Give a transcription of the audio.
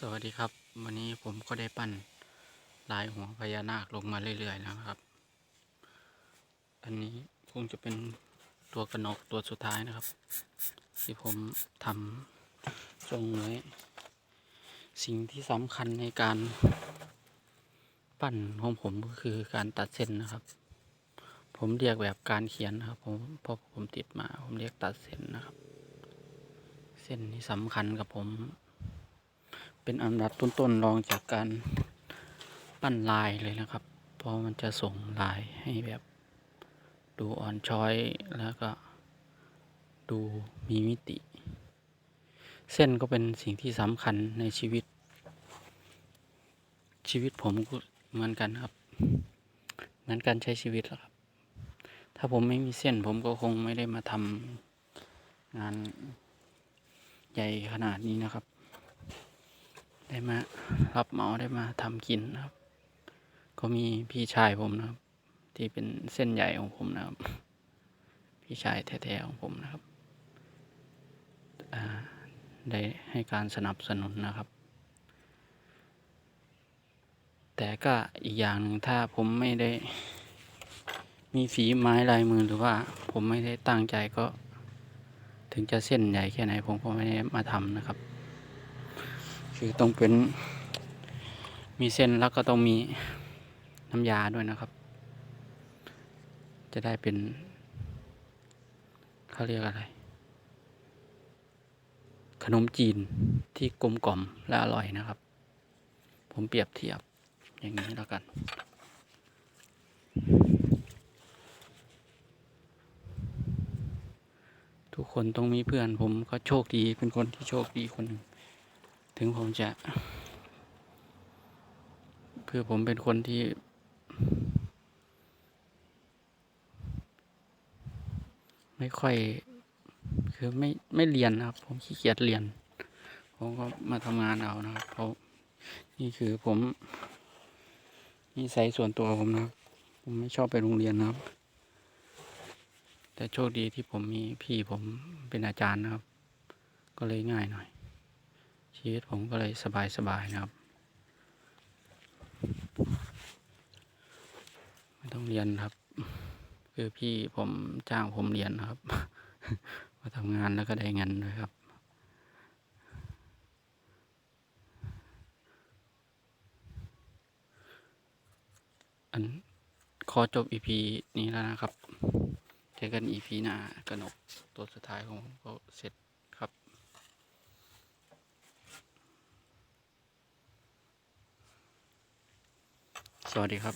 สวัสดีครับ วันนี้ผมก็ได้ปั้นลายหัวพญานาคลงมาเรื่อยๆแล้วนะครับ อันนี้คงจะเป็นตัวกระนกตัวสุดท้ายนะครับ ที่ผมทำทรงไว้สิ่งที่สำคัญในการปั้นของผมก็คือการตัดเส้นนะครับ ผมเรียกแบบการเขียนนะครับผมเพราะผมติดมา ผมเรียกตัดเส้นนะครับ เส้นที่สำคัญกับผม เป็นอันดับต้นๆรองจากการปั้นลายเลยนะครับ เพราะมันจะส่งลายให้แบบดูอ่อนช้อยแล้วก็ดูมีมิติ เส้นก็เป็นสิ่งที่สำคัญในชีวิต ชีวิตผมก็เหมือนกันครับ เหมือนการใช้ชีวิตแหละครับ ถ้าผมไม่มีเส้นผมก็คงไม่ได้มาทำงานใหญ่ขนาดนี้นะครับ ได้มารับเหมาได้มาทำกินนะครับ ก็มีพี่ชายผมนะครับ ที่เป็นเส้นใหญ่ของผมนะครับ พี่ชายแท้ๆของผมนะครับได้ให้การสนับสนุนนะครับ แต่ก็อีกอย่างหนึ่งถ้าผมไม่ได้ มีฝีไม้ลายมือหรือว่าผมไม่ได้ตั้งใจก็ ถึงจะเส้นใหญ่แค่ไหนผมก็ไม่ได้มาทำนะครับ คือต้องเป็น มีเส้นแล้วก็ต้องมีน้ำยาด้วยนะครับ จะได้เป็นเขาเรียกอะไร ขนมจีนที่กลมกล่อมและอร่อยนะครับ ผมเปรียบเทียบอย่างนี้แล้วกันทุกคนต้องมีเพื่อนผมก็โชคดีเป็นคนที่โชคดีคนหนึ่ง ถึงผมจะ คือผมเป็นคนที่ ไม่ค่อย คือไม่ไม่เรียนนะครับ ผมขี้เกียจเรียน ผมก็มาทำงานเอานะครับเพราะนี่คือผมนิสัยส่วนตัวผมนะครับ ผมไม่ชอบไปโรงเรียนนะครับ แต่โชคดีที่ผมมีพี่ผมเป็นอาจารย์นะครับ ก็เลยง่ายหน่อย ชีวิตผมก็เลยสบายสบายๆนะครับ ไม่ต้องเรียนครับ คือพี่ผมจ้างผมเรียนนะครับ มาทำงานแล้วก็ได้เงินด้วยครับอันขอจบอีพีนี้แล้วนะครับ เจอกันอีพีหน้ากระหนกตัวสุดท้ายของผมก็เสร็จครับ สวัสดีครับ